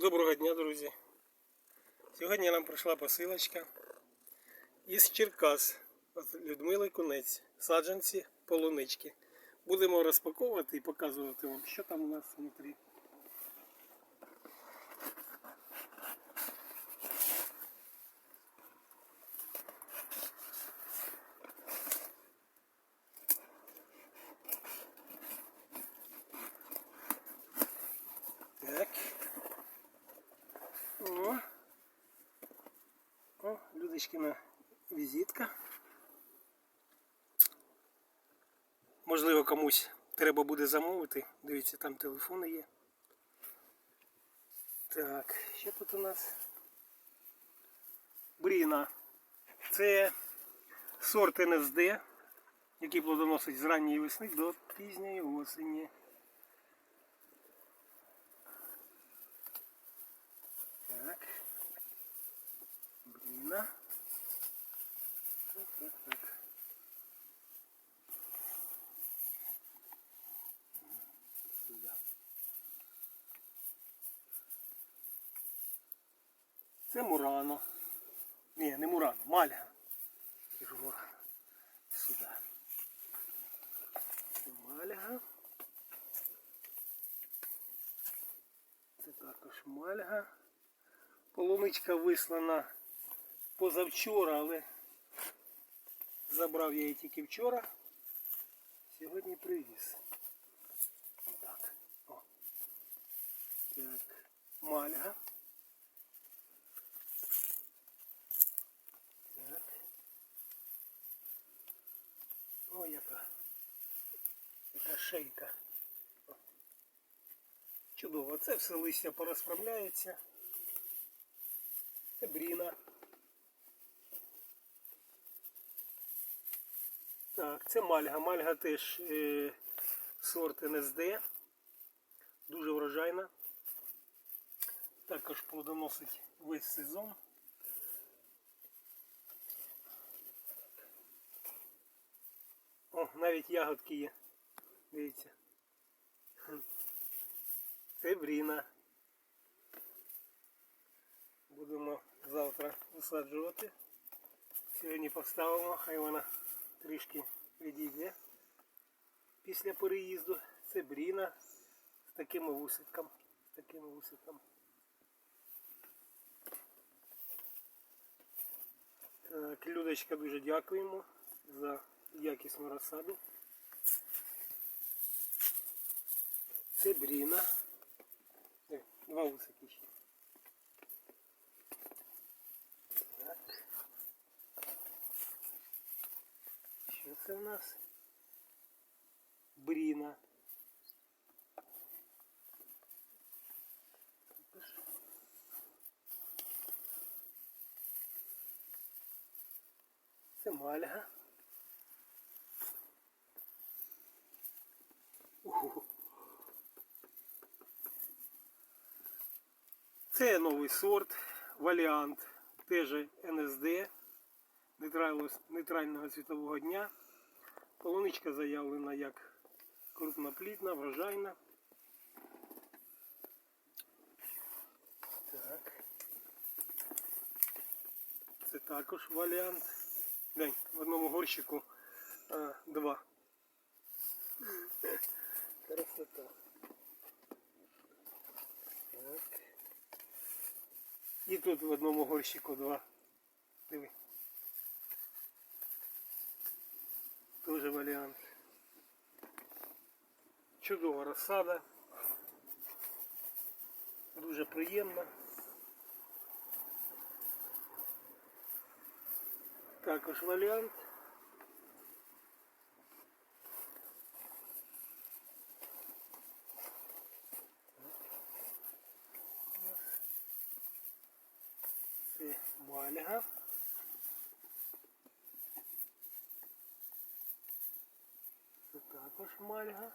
Доброго дня, друзі. Сьогодні нам прийшла посилочка із Черкас від Людмили Кунець. Саджанці полунички. Будемо розпаковувати і показувати вам, що там у нас внутрі. Так. О. О, візитка. Можливо, комусь треба буде замовити. Дивіться, там телефони є. Так, що тут у нас? Бріна. Це сорт НСД, який плодоносить з ранньої весни до пізньої осені. Так. Бріна. Так, так, так. Сюди. Це Мурано. Ні, не Мурано, Мальга. Кажу Мурано. Сюди. Це Мальга. Це також Мальга. Полуничка вислана позавчора, але забрав я її тільки вчора. Сьогодні привіз. Отак. Так. Мальга. Так. О, яка. О. Чудово. Це все листя порозправляється. Це бріна. Так, це мальга. Мальга теж е, сорт НСД. Дуже врожайна. Також плодоносить весь сезон. О, навіть ягодки є. Хм. Це. Будемо завтра висаджувати. Сьогодні поставимо, хай вона трішки відійде після переїзду. Це бріна з такими вусиками. З такими вусиками. Так, Людочка, дуже дякуємо за якісну розсаду. Це бріна. Е, Два вусики ще. Так. Що це в нас? Бріна. Це мальга. Це новий сорт, валіант, теж НСД нейтрального, світового дня. Полуничка заявлена як крупноплідна, врожайна. Так. Це також валіант. День, в одному горщику а, два. Красота. Так. І тут в одному горщику два. Диви. Тоже варіант. Чудова розсада. Дуже приємна. Також варіант. Це мальга. Це також мальга.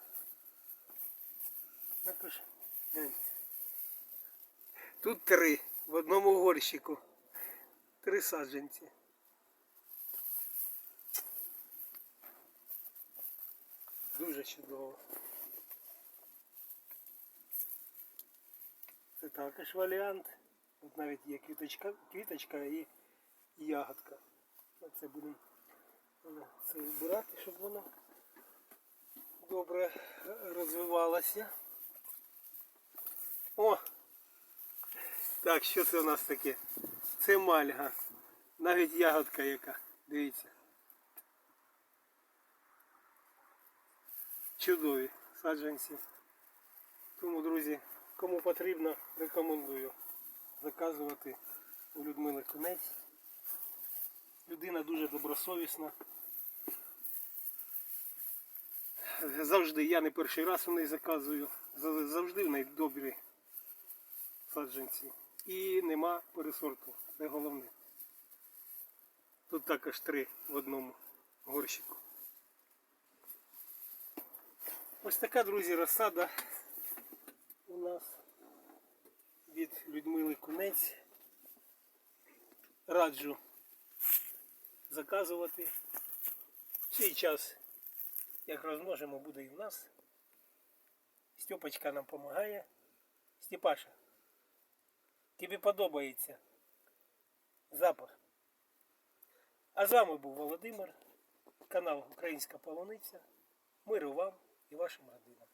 Також. глянь. Тут три в одному горщику. Три саджанці. Дуже чудово. Це також варіант. Тут навіть є квіточка, квіточка і ягодка. Це будемо е, це вбирати, щоб воно добре е, розвивалося. О! Так, що це у нас таке? Це мальга. Навіть ягодка яка. Дивіться. Чудові саджанці. Тому, друзі, кому потрібно, рекомендую заказувати у Людмили Конець. Людина дуже добросовісна. Завжди я не перший раз у неї заказую. Завжди в неї добрі саджанці. І нема пересорту. Це головне. Тут також три в одному горщику. Ось така, друзі, розсада у нас від Людмили Кунець. Раджу заказувати. В свій час, як розмножимо, буде і в нас. Степочка нам допомагає. Степаша, тобі подобається запах. А з вами був Володимир, канал Українська Полуниця. Миру вам і вашим родинам.